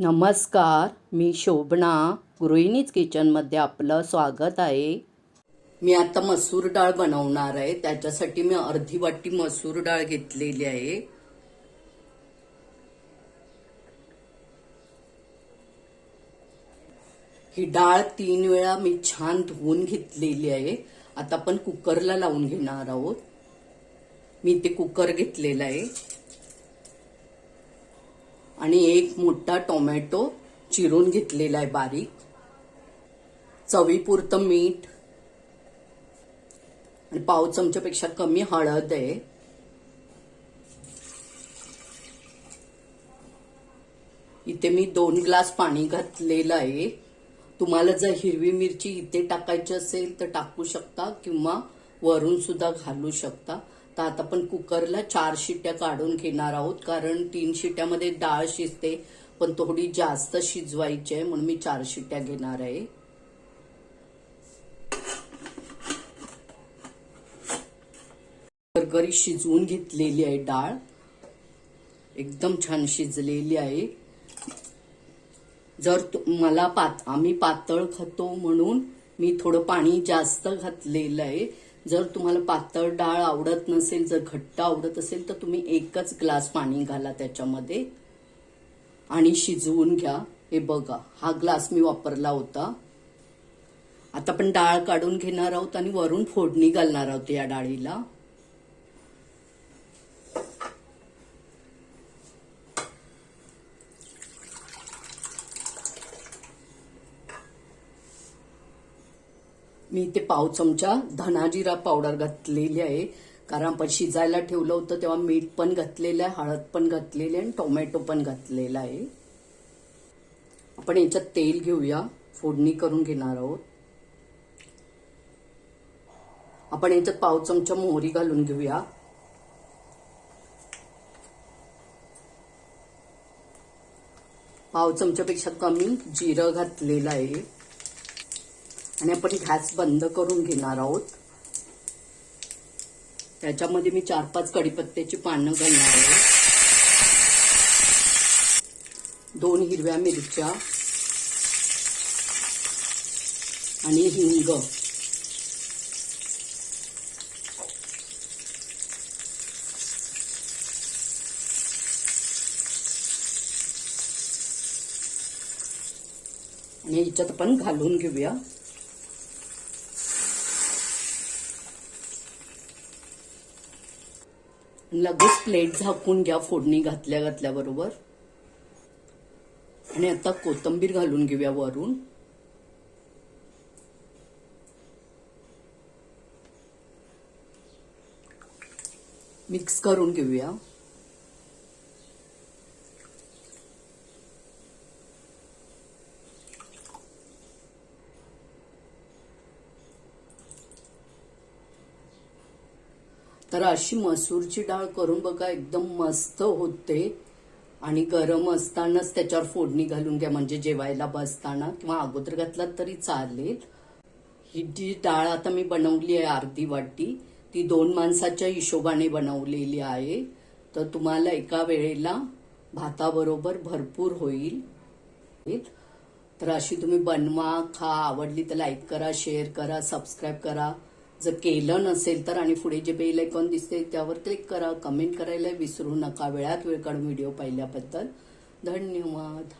नमस्कार मी शोभना. गृहिणीच किचनमध्ये आपलं स्वागत आहे. मी आता मसूर डाळ बनवणार आहे. त्याच्यासाठी मी अर्धी वाटी मसूर डाळ घेतलेली आहे. ही डाळ तीन वेळा मी छान धुवून घेतलेली आहे. आता आपण कुकरला लावून घेणार आहोत. मी ते कुकर घेतलेलं आहे. आणि एक मोठा टोमॅटो चिरून घेतलेला आहे बारीक. चवीपुरतं मीठ. आणि पाव चमच्यापेक्षा कमी हळद आहे. इथे मी दोन ग्लास पाणी घातलेलं आहे. तुम्हाला जर हिरवी मिरची इथे टाकायची असेल तर टाकू शकता किंवा वरून सुद्धा घालू शकता. तर आता आपण कुकरला चार शिट्ट्या काढून घेणार आहोत कारण तीन शिट्ट्यामध्ये डाळ शिजते पण थोडी जास्त शिजवायची आहे म्हणून मी चार शिट्ट्या घेणार आहे. गरगरी शिजवून घेतलेली आहे डाळ. एकदम छान शिजलेली आहे. जर मला पात आम्ही पातळ खातो म्हणून मी थोडं पाणी जास्त घातलेलं आहे. जर तुम्हाला पातळ डाळ आवडत नसेल जर घट्ट आवडत असेल तर तुम्ही एकच ग्लास पाणी घाला त्याच्यामध्ये आणि शिजवून घ्या. हे बघा हा ग्लास मी वापरला होता. आता आपण डाळ काढून घेणार आहोत आणि वरून फोडणी घालणार आहोत या डाळीला. मी इथे पाव चमचा धनाजिरा पावडर घातलेली आहे. कारण आपण शिजायला ठेवलं होतं तेव्हा मीठ पण घातलेलं आहे हळद पण घातलेली आहे आणि टोमॅटो पण घातलेला आहे. आपण याच्यात तेल घेऊया. फोडणी करून घेणार आहोत. आपण याच्यात पाव चमचा मोहरी घालून घेऊया. पाव चमच्यापेक्षा कमी जिरं घातलेलं आहे. आणि आपण गॅस बंद करून घेणार आहोत. त्याच्यामध्ये मी चार पाच कडीपत्त्याची पानं घालणार आहे. दोन हिरव्या मिरच्या. आणि हिंग. आणि याच्यात आपण घालून घेऊया. लगेच प्लेट झाकून घ्या फोडणी घातल्या घातल्याबरोबर आणि आता कोथंबीर घालून घेऊया वरून. मिक्स करून घेऊया. तर अशी मसूरची डाळ करून बघा एकदम मस्त होते. आणि गरम असतानाच त्याच्यावर फोडणी घालून घ्या म्हणजे जेवायला बसताना किंवा अगोदर घातलात तरी चालेल. ही जी डाळ आता मी बनवली आहे अर्धी वाटी ती दोन माणसाच्या हिशोबाने बनवलेली आहे. तर तुम्हाला एका वेळेला भाताबरोबर भरपूर होईल. तर अशी तुम्ही बनवा खा आवडली तर लाईक करा शेअर करा सबस्क्राईब करा. जर केलं नसेल तर आणि पुढे जे बेल आयकॉन दिसते त्यावर क्लिक करा कमेंट करायला विसरू नका. वेळात वेळ काढून व्हिडिओ पाहिल्याबद्दल धन्यवाद.